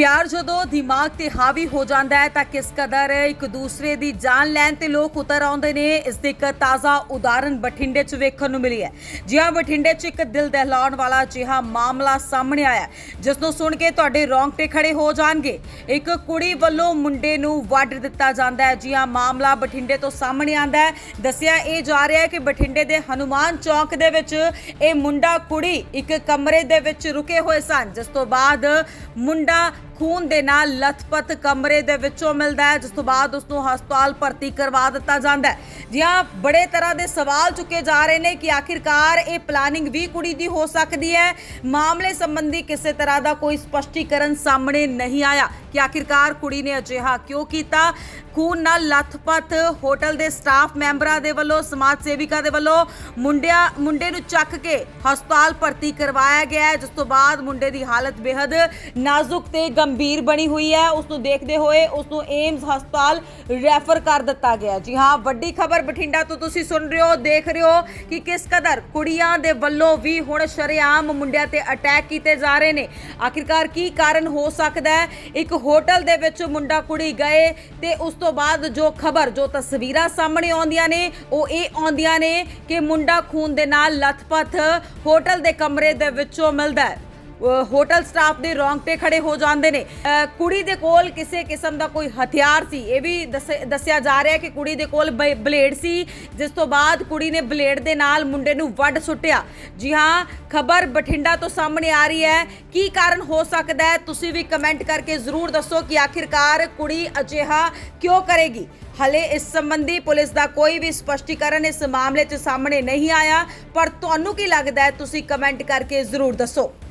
ਪਿਆਰ ਜਦੋਂ ਦਿਮਾਗ ਤੇ ਹਾਵੀ ਹੋ ਜਾਂਦਾ ਹੈ ਤਾਂ ਕਿਸ ਕਦਰ ਇੱਕ ਦੂਸਰੇ ਦੀ ਜਾਨ ਲੈਣ ਤੇ ਲੋਕ ਉਤਰ ਆਉਂਦੇ ਨੇ, ਇਸ ਦੀ ਇੱਕ ਤਾਜ਼ਾ ਉਦਾਹਰਨ ਬਠਿੰਡੇ 'ਚ ਵੇਖਣ ਨੂੰ ਮਿਲੀ ਹੈ। ਜਿਹਾ ਬਠਿੰਡੇ 'ਚ ਇੱਕ ਦਿਲ ਦਹਿਲਾਉਣ ਵਾਲਾ ਅਜਿਹਾ ਮਾਮਲਾ ਸਾਹਮਣੇ ਆਇਆ ਜਿਸ ਨੂੰ ਸੁਣ ਕੇ ਤੁਹਾਡੇ ਰੌਂਗਟੇ ਖੜੇ ਹੋ ਜਾਣਗੇ। ਇੱਕ ਕੁੜੀ ਵੱਲੋਂ ਮੁੰਡੇ ਨੂੰ ਵੱਢ ਦਿੱਤਾ ਜਾਂਦਾ ਹੈ। ਜੀ ਮਾਮਲਾ ਬਠਿੰਡੇ ਤੋਂ ਸਾਹਮਣੇ ਆਂਦਾ ਹੈ। ਦੱਸਿਆ ਇਹ ਜਾ ਰਿਹਾ ਹੈ ਕਿ ਬਠਿੰਡੇ ਦੇ ਹਨੂਮਾਨ ਚੌਕ ਦੇ ਵਿੱਚ ਇਹ ਮੁੰਡਾ ਕੁੜੀ ਇੱਕ ਕਮਰੇ ਦੇ ਵਿੱਚ ਰੁਕੇ ਹੋਏ ਸਨ, ਜਿਸ ਤੋਂ ਬਾਅਦ ਮੁੰਡਾ ਖੂਨ ਦੇ ਨਾਲ ਲਥਪਥ ਕਮਰੇ ਦੇ ਵਿੱਚੋਂ ਮਿਲਦਾ ਹੈ, ਜਿਸ ਤੋਂ ਬਾਅਦ ਉਸ ਨੂੰ ਹਸਪਤਾਲ ਭਰਤੀ ਕਰਵਾ ਦਿੱਤਾ ਜਾਂਦਾ ਹੈ। ਜੀ ਬੜੇ ਤਰ੍ਹਾਂ ਦੇ ਸਵਾਲ ਚੁੱਕੇ ਜਾ ਰਹੇ ਨੇ ਕਿ ਆਖਿਰਕਾਰ ਇਹ ਪਲਾਨਿੰਗ ਵੀ ਕੁੜੀ ਦੀ ਹੋ ਸਕਦੀ ਹੈ। ਮਾਮਲੇ ਸੰਬੰਧੀ ਕਿਸੇ ਤਰ੍ਹਾਂ ਦਾ ਕੋਈ ਸਪਸ਼ਟੀਕਰਨ ਸਾਹਮਣੇ ਨਹੀਂ ਆਇਆ। ਕਿ ਆਖਿਰਕਾਰ ਕੁੜੀ ਨੇ ਅਜਿਹਾ ਕਿਉਂ ਕੀਤਾ? ਖੂਨ ਨਾਲ ਲਥਪਥ ਹੋਟਲ ਦੇ ਸਟਾਫ ਮੈਂਬਰਾਂ ਦੇ ਵੱਲੋਂ, ਸਮਾਜ ਸੇਵਿਕਾ ਦੇ ਵੱਲੋਂ ਮੁੰਡਿਆ, ਮੁੰਡੇ ਨੂੰ ਚੱਕ ਕੇ ਹਸਪਤਾਲ ਭਰਤੀ ਕਰਵਾਇਆ ਗਿਆ ਜਿਸ ਤੋਂ ਬਾਅਦ ਮੁੰਡੇ ਦੀ ਹਾਲਤ ਬੇहद ਨਾਜ਼ੁਕ ਤੇ ਗੰਭੀਰ ਬਣੀ ਹੋਈ ਹੈ। ਉਸ ਨੂੰ ਦੇਖਦੇ ਹੋਏ ਉਸ ਨੂੰ ਏਮਸ ਹਸਪਤਾਲ ਰੈਫਰ ਕਰ ਦਿੱਤਾ ਗਿਆ ਜੀ ਹਾਂ, ਵੱਡੀ ਖਬਰ ਬਠਿੰਡਾ ਤੋਂ ਤੁਸੀਂ ਸੁਣ ਰਹੇ ਹੋ, ਦੇਖ ਰਹੇ ਹੋ ਕਿ ਕਿਸ ਕਦਰ ਕੁੜੀਆਂ ਦੇ ਵੱਲੋਂ ਵੀ ਹੁਣ ਸ਼ਰੇਆਮ ਮੁੰਡਿਆਂ ਤੇ ਅਟੈਕ ਕੀਤੇ ਜਾ ਰਹੇ ਨੇ। ਆਖਿਰਕਾਰ ਕੀ ਕਾਰਨ ਹੋ ਸਕਦਾ ਹੈ? ਇੱਕ ਹੋਟਲ ਦੇ ਵਿੱਚ ਮੁੰਡਾ ਕੁੜੀ ਗਏ ਤੇ ਉਸ ਤੋਂ ਬਾਅਦ ਜੋ ਖਬਰ, ਜੋ ਤਸਵੀਰਾਂ ਸਾਹਮਣੇ ਆਉਂਦੀਆਂ ਨੇ, ਉਹ ਇਹ ਆਉਂਦੀਆਂ ਨੇ ਕਿ ਮੁੰਡਾ ਖੂਨ ਦੇ ਨਾਲ ਲਥਪਥ ਹੋਟਲ ਦੇ ਕਮਰੇ ਦੇ ਵਿੱਚੋਂ ਮਿਲਦਾ ਹੈ। ਹੋਟਲ ਸਟਾਫ ਦੇ ਰੌਂਗਟੇ ਖੜੇ ਹੋ ਜਾਂਦੇ ਨੇ। ਕੁੜੀ ਦੇ ਕੋਲ ਕਿਸੇ ਕਿਸਮ ਦਾ ਕੋਈ ਹਥਿਆਰ ਸੀ? ਇਹ ਵੀ ਦੱਸ- ਦੱਸਿਆ ਜਾ ਰਿਹਾ ਹੈ ਕਿ ਕੁੜੀ ਦੇ ਕੋਲ ਬ- ਬਲੇਡ ਸੀ, ਜਿਸ ਤੋਂ ਬਾਅਦ ਕੁੜੀ ਨੇ ਬਲੇਡ ਦੇ ਨਾਲ ਮੁੰਡੇ ਨੂੰ ਵੱਢ ਸੁੱਟਿਆ। ਜੀ ਹਾਂ, ਖਬਰ ਬਠਿੰਡਾ ਤੋਂ ਸਾਹਮਣੇ ਆ ਰਹੀ ਹੈ। ਕੀ ਕਾਰਨ ਹੋ ਸਕਦਾ ਹੈ? ਤੁਸੀਂ ਵੀ ਕਮੈਂਟ ਕਰਕੇ ਜ਼ਰੂਰ ਦੱਸੋ ਕਿ ਆਖਿਰਕਾਰ ਕੁੜੀ ਅਜਿਹਾ ਕਿਉਂ ਕਰੇਗੀ? ਹਲੇ ਇਸ ਸੰਬੰਧੀ ਪੁਲਿਸ ਦਾ ਕੋਈ ਵੀ ਸਪਸ਼ਟੀਕਰਨ ਇਸ ਮਾਮਲੇ 'ਚ ਸਾਹਮਣੇ ਨਹੀਂ ਆਇਆ, ਪਰ ਤੁਹਾਨੂੰ ਕੀ ਲੱਗਦਾ ਹੈ? ਤੁਸੀਂ ਕਮੈਂਟ ਕਰਕੇ ਜ਼ਰੂਰ ਦੱਸੋ।